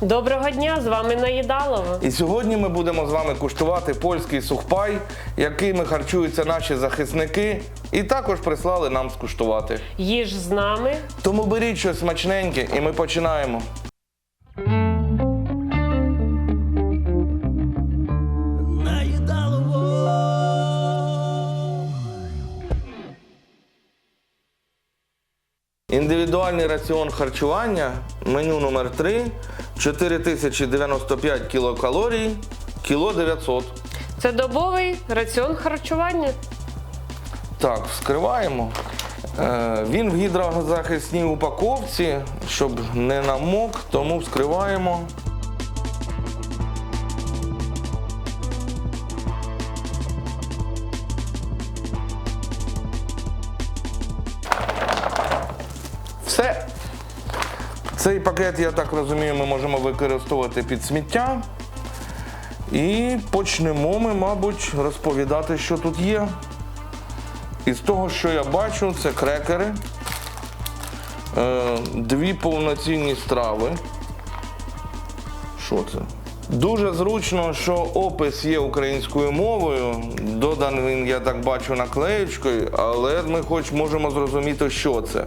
Доброго дня, з вами Наїдалово. І сьогодні ми будемо з вами куштувати польський сухпай, якими харчуються наші захисники, і також прислали нам скуштувати. Їж з нами. Тому беріть щось смачненьке, і ми починаємо. Індивідуальний раціон харчування, меню номер 3 4095 кілокалорій, кіло 900. Це добовий раціон харчування. Так, вскриваємо. Е, Він в гідрозахисній упаковці, щоб не намок, тому вскриваємо. Цей пакет, я так розумію, ми можемо використовувати під сміття. І почнемо ми, мабуть, розповідати, що тут є. Із того, що я бачу, це крекери, е, дві повноцінні страви. Що це? Дуже зручно, що опис є українською мовою. Доданий він, я так бачу, наклеєчкою, але ми хоч можемо зрозуміти, що це.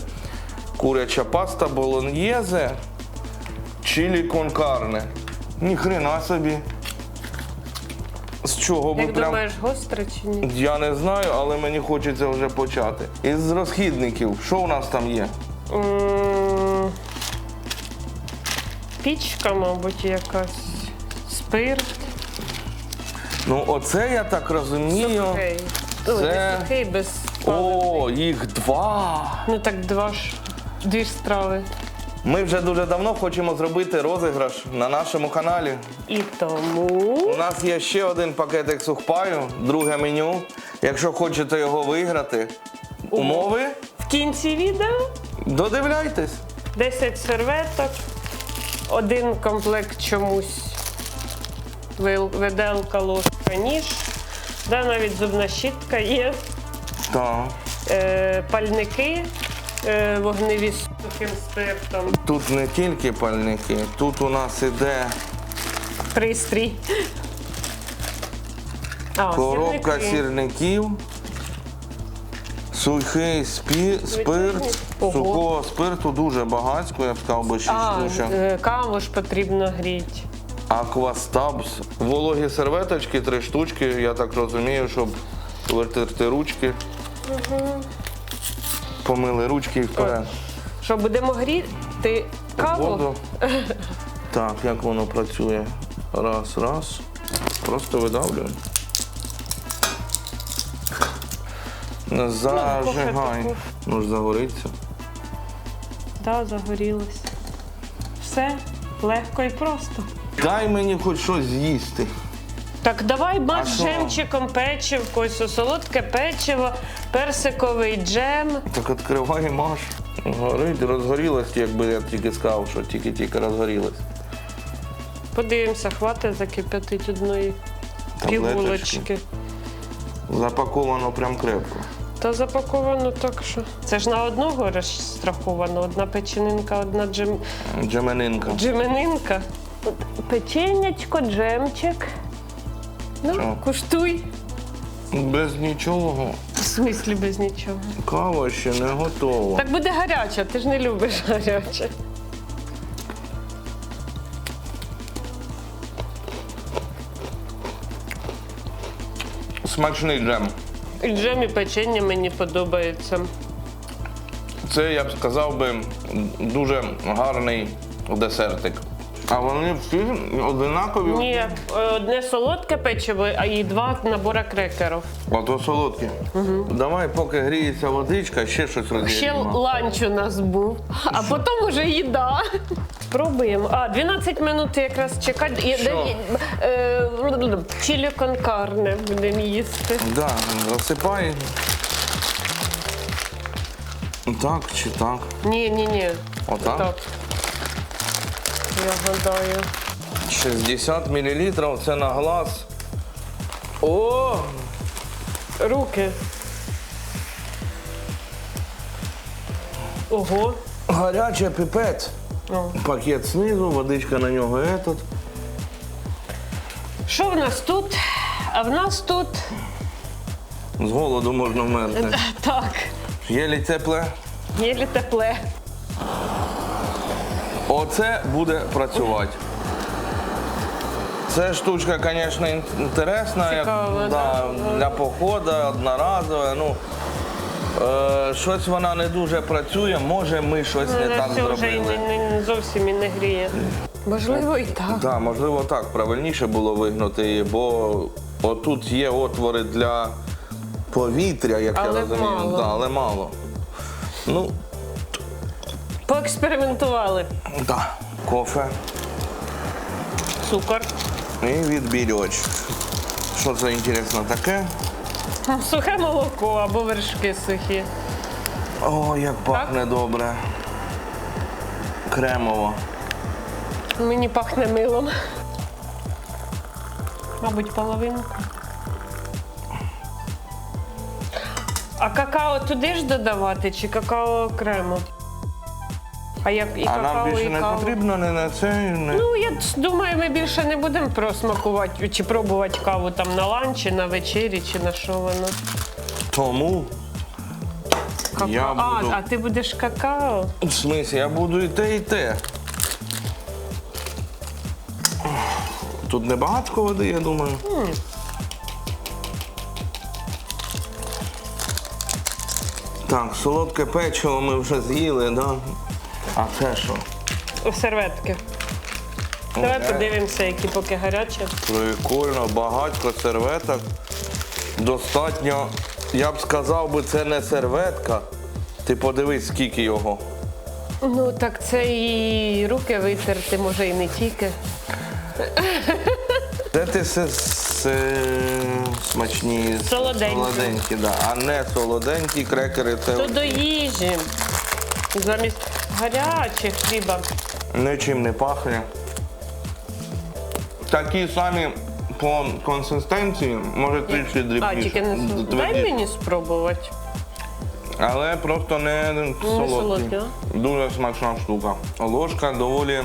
Куряча паста болоньєзе, чилі кон карне. Ніхрена собі. З чого Як прям. думаєш, гостро чи ні? Я не знаю, але мені хочеться вже почати. Із розхідників, що у нас там є? М, Пічка, мабуть, якась. Спирт. Ну, оце я так розумію. Сухий. Ой, це- не сухий, без паливний. О, їх два. Ну так два ж. Дві ж страви. Ми вже дуже давно хочемо зробити розіграш на нашому каналі. І тому. У нас є ще один пакетик сухпаю, друге меню. Якщо хочете його виграти, умови В кінці відео додивляйтесь. 10 серветок, один комплект чомусь, виделка, ложка, ніж, де навіть зубна щітка є, Так. е, пальники, вогневі з сухим спиртом, Тут не тільки пальники, тут у нас іде пристрій. А, Коробка сірники. сірників, сухий спі, спирт. Ого. Сухого спирту дуже багатько, я б сказав би 6 А, е, каву ж потрібно гріти. Аквастабс. Вологі серветочки, три штучки, я так розумію, щоб витерти ручки. Помили ручки і вперед. Що будемо гріти каву? Воду. Так, як воно працює? Раз, раз. Просто видавлюємо. Не зажигай. таку. Ну ж загориться. Так, загорілося. Все легко і просто. Дай мені хоч щось з'їсти. Так, давай що? джемчиком печивко, солодке печиво, персиковий джем. Так відкривай маш. Горить, розгорілось, якби я тільки сказав, що тільки-тільки розгорілось. Подивимося, хватить закип'ятить одної пігулочки. Запаковано прям крепко. Та запаковано так, що. Це ж на одного розраховано. Одна печенинка, одна джем... Джеменинка. джеменинка. Печенячко, джемчик. Ну, Що? куштуй. Без нічого. В смислі без нічого. Кава ще не готова. Так буде гаряча, ти ж не любиш гаряче. Смачний джем. І джем і печення мені подобається. Це, я б сказав би, дуже гарний десертик. А вони всі одинакові? Ні, одне солодке печиво, а і два набора крекерів. А то солодкі. Давай, поки гріється водичка, ще щось Ще ланч у нас був, а потім вже їда. Спробуємо. А, 12 минут якраз чекати. Е, Чілі кон карне будемо їсти. Да, засипай. Так чи так? Ні, ні, ні. Отак? Я гадаю. 60 мл це на глаз. О! Руки. Ого. Гаряче пипець. О. Пакет знизу, водичка на нього этот. Що в нас тут? А в нас тут З голоду можна вмерти. так, Єлі тепле. єлі тепле. Оце буде працювати. Це штучка, звісно, інтересна, як, да. да, для походу, одноразова. Ну, е, щось вона не дуже працює, може ми щось не Вона так все вже і не, не, зовсім і не гріє. Можливо, і так. Так, можливо, так, правильніше було вигнути її, бо отут є отвори для повітря, як Але я розумію. мало. Да, але мало. Ну, Поекспериментували. так. Кофе Цукор. і відбілювач. Що це інтересно таке? Сухе молоко або вершки сухі. О, як пахне добре. Кремово. Мені пахне милом. Мабуть, половинку. А какао туди ж додавати чи какао окремо? А як і а какао, нам більше і не каву? потрібно не на це. Не... Ну, я думаю, ми більше не будемо просмакувати чи пробувати каву там на ланчі, на вечері, чи на що воно. Тому Какао. Я А, буду- а ти будеш какао? в смислі, я буду і те, і те. Тут не багатько води, я думаю. Так, солодке печиво ми вже з'їли, да? А це що? Серветки. Давай подивимося, які поки гарячі. Прикольно, багатько серветок. Достатньо, я б сказав би, це не серветка. Ти подивись, скільки його. Ну так це і руки витерти, може і не тільки. Де ти се, се, смачні Солоденькі. солоденькі, да. а не солоденькі крекери це То до їжі. Замість гарячих хліба. нічим не пахне. Такі самі по консистенції, може трішки дрібніше. А, тільки не. Дай мені спробувати. Але просто не солодкі. солодкі, Дуже смачна штука. Ложка доволі,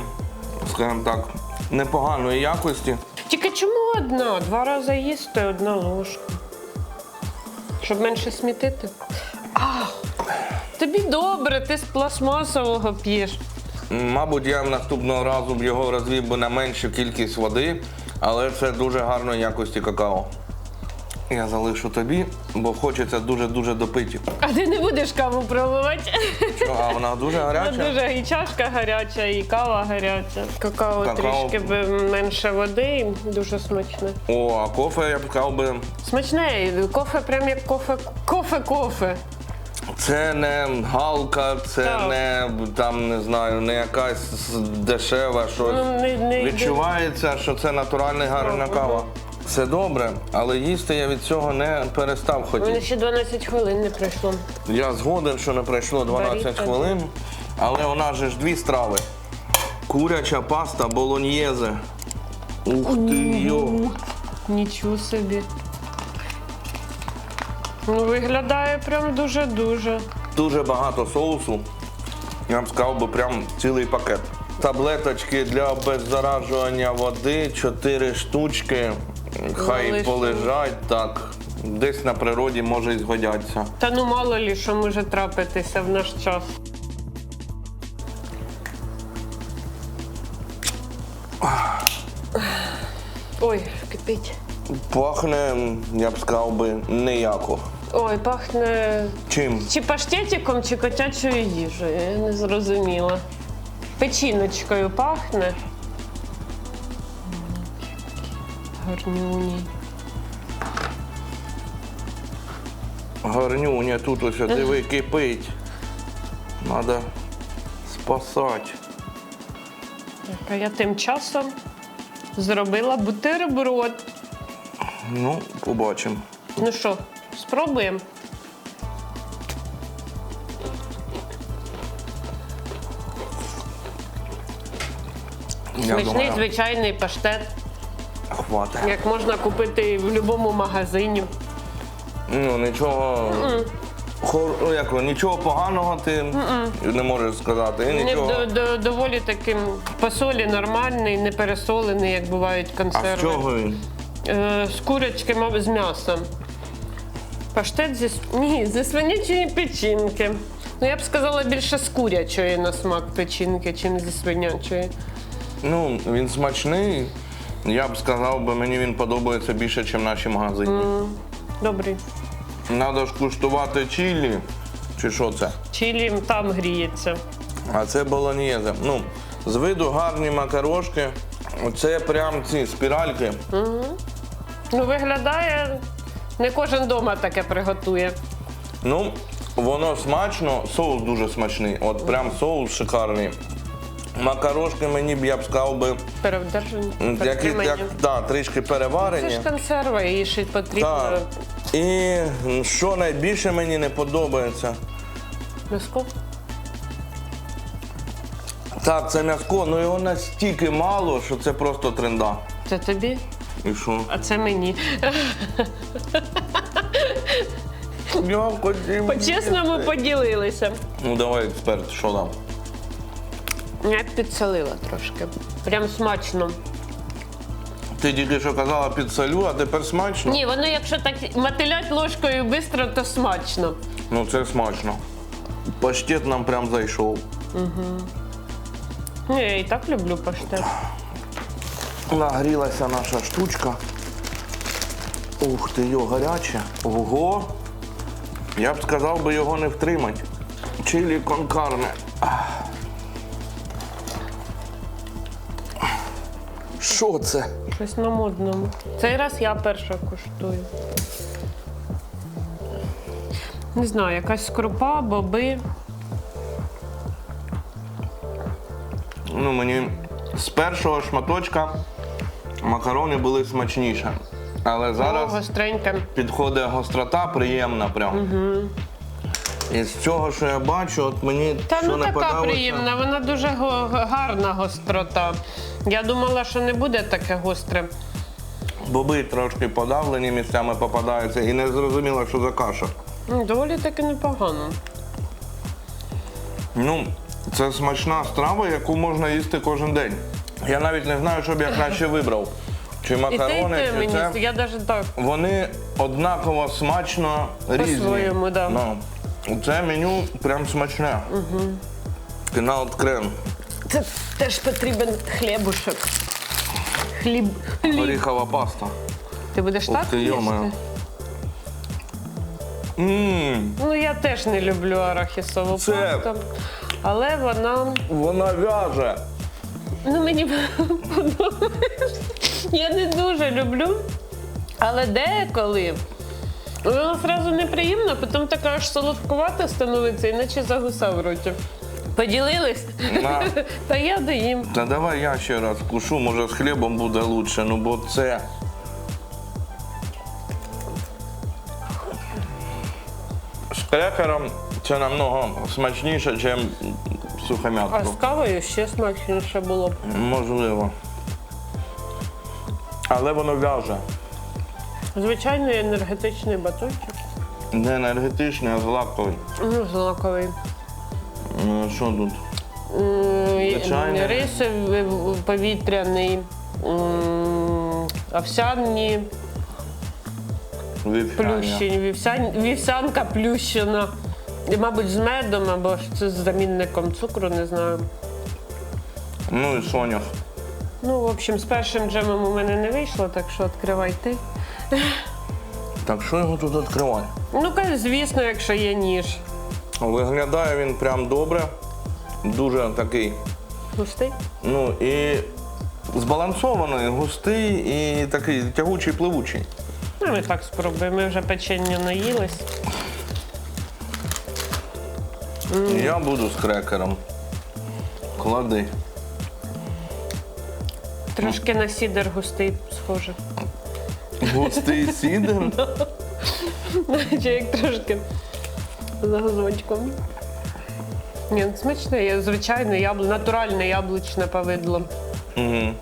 скажімо так, непоганої якості. Тільки чому одна? Два рази їсти одна ложка. Щоб менше смітити. А, тобі добре, ти з пластмасового п'єш. Мабуть, я наступного разу б його розвів би на меншу кількість води, але це дуже гарної якості какао. Я залишу тобі, бо хочеться дуже-дуже допити. А ти не будеш каву пробувати. Що, а вона дуже гаряча? Дуже і чашка гаряча, і кава гаряча. Какао, Какао. трішки би менше води, і дуже смачне. О, а кофе я б сказав би, Смачне, кофе прям як кофе, кофе-кофе. Це не галка, це Так. не там не знаю, не якась дешева щось. Ну, не- не йде. Відчувається, що це натуральна гарна кава. Все добре, але їсти я від цього не перестав У мене хотіти. ще 12 хвилин не пройшло. Я згоден, що не пройшло 12 Беріть хвилин, але у нас же ж дві страви. Куряча паста болоньєзе. Ух ти йо. Нічого собі. Ну, виглядає прям дуже-дуже. Дуже багато соусу. Я б сказав би прям цілий пакет. Таблеточки для обеззаражування води, 4 штучки. Хай Залишимо. полежать так. Десь на природі може і згодяться. Та ну мало лі, що може трапитися в наш час. Ой, кипить. Пахне, я б сказав би, ніяко. Ой, пахне Чим? чи паштетиком, чи котячою їжею. Я не зрозуміла. Печіночкою пахне. Гарнюні. Гарнюня, тут ось диви кипить. Надо спасати. Так, а я тим часом зробила бутерброд. Ну, побачимо. Ну що, спробуємо? Смачний звичайний паштет, хватить. як можна купити в будь-якому магазині. Ну, нічого хор- ну, як, нічого поганого ти не можеш сказати. І Не нічого. до, до, доволі таким по солі нормальний, не пересолений, як бувають А консерви. з чого він? Е, з мабуть, з м'ясом. Паштет зі, ні, зі свинячої печінки. Ну, я б сказала, більше з курячої на смак печінки, чим зі свинячої. Ну, він смачний. Я б сказав, би мені він подобається більше, ніж наші магазині. Добрий. Треба ж куштувати чилі. Чи що це? Чилі там гріється. А це болоньєзе. Ну, з виду гарні макарошки. Це прям ці спіральки. Ну, виглядає, не кожен вдома таке приготує. Ну, воно смачно, соус дуже смачний. От прям соус шикарний. Макарошки мені б я б сказав би, Перевдержані. які перетримані. як, да, трішки Це переварені. ж консерва, її ще потрібно. Так. І що найбільше мені не подобається. М'яско? Так, це м'яско, ну його настільки мало, що це просто тренда. Це тобі, І що? а це мені. По-чесному поділилися. Ну давай, експерт, що там? Я підсолила трошки. Прям смачно. Ти тільки що казала підсолю, а тепер смачно? Ні, воно якщо так мотилять ложкою швидко, то смачно. Ну це смачно. Паштет нам прям зайшов. Ну, я і так люблю паштет. Нагрілася наша штучка. Ух ти, йо, гаряче. Ого. Я б сказав би його не втримати. Чилі конкарне. Що це? Щось на модному. Цей раз я перша куштую. Не знаю, якась крупа, боби. Ну, мені з першого шматочка макарони були смачніше. Але зараз гостреньке. підходить гострота, приємна прям. І з цього, що я бачу, от мені Та що ну не така подобається. приємна, вона дуже гарна гострота. Я думала, що не буде таке гостре. Боби трошки подавлені місцями попадаються і не зрозуміло, що за каша. Доволі таки непогано. Ну, це смачна страва, яку можна їсти кожен день. Я навіть не знаю, що б я краще вибрав. Чи І те, і макарони, те чи мені. це. Я навіть так. Вони однаково смачно різні. По-своєму, да. Ну, це меню прям смачне. Угу. Кінал крем, Це теж потрібен хлібушок. Хліб. Хліб. горіхова паста. Ти будеш так ти, їсти? Ммм, Ну я теж не люблю арахісову Це- пасту. Але вона. вона в'яже. Ну мені подобається. Я не дуже люблю. Але деколи. Вона одразу неприємна, потім така аж солодкувата становиться, іначе загуса в роті. Поділились? На. Та я доїм. Та давай я ще раз кушу, може з хлібом буде краще, ну бо це. З крекером це намного смачніше, ніж сухе А з кавою ще смачніше було б. Можливо. Але воно в'яже. Звичайний енергетичний батончик. Не енергетичний, а злаковий. Ну, злаковий. Ну, Що тут? Звичайний. Рисовий, повітряний, м, овсяні, Вівсяння. плющені, вівсян, вівсянка плющена. І, мабуть, з медом або це з замінником цукру, не знаю. Ну і сонях. Ну, в общем, з першим джемом у мене не вийшло, так що відкривай ти. Так що його тут відкривати? Ну, звісно, якщо є ніж. Виглядає він прям добре. Дуже такий Густий. Ну і збалансований, густий і такий тягучий, пливучий. Ну, ми так спробуємо. Ми вже печення наїлись. Я буду з крекером. Клади. Трошки на сідер густий схоже. Густий сідер. Чи як трошки за газочком. Ні, ну, смачне, є звичайне яблу, натуральне яблучне повидло. Угу.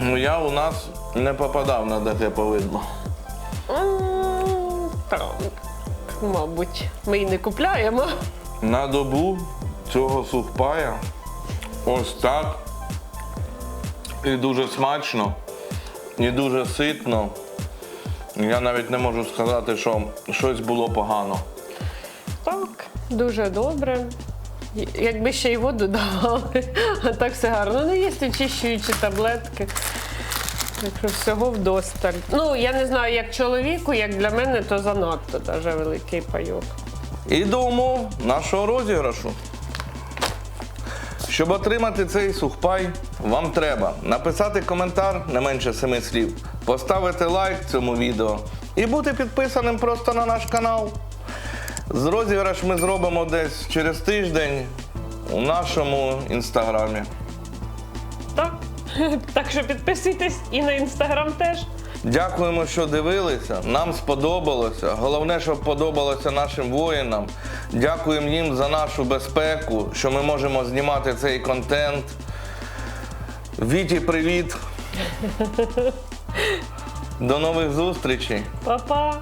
Ну я у нас не попадав на таке повидло. М, Так. мабуть, ми і не купляємо. На добу цього сухпая ось так. І дуже смачно, і дуже ситно. Я навіть не можу сказати, що щось було погано. Так, дуже добре. Якби ще й воду давали, а так все гарно. Ну, є очищуючі таблетки. Так що всього вдосталь. Ну, я не знаю, як чоловіку, як для мене, то занадто даже великий пайок. І до умов нашого розіграшу. Щоб отримати цей сухпай, вам треба написати коментар не менше семи слів, поставити лайк цьому відео і бути підписаним просто на наш канал. З розіграш ми зробимо десь через тиждень у нашому інстаграмі. Так? Так що підписуйтесь і на інстаграм теж. Дякуємо, що дивилися. Нам сподобалося. Головне, щоб подобалося нашим воїнам. Дякуємо їм за нашу безпеку, що ми можемо знімати цей контент. Віті, привіт. До нових зустрічей. Па-па!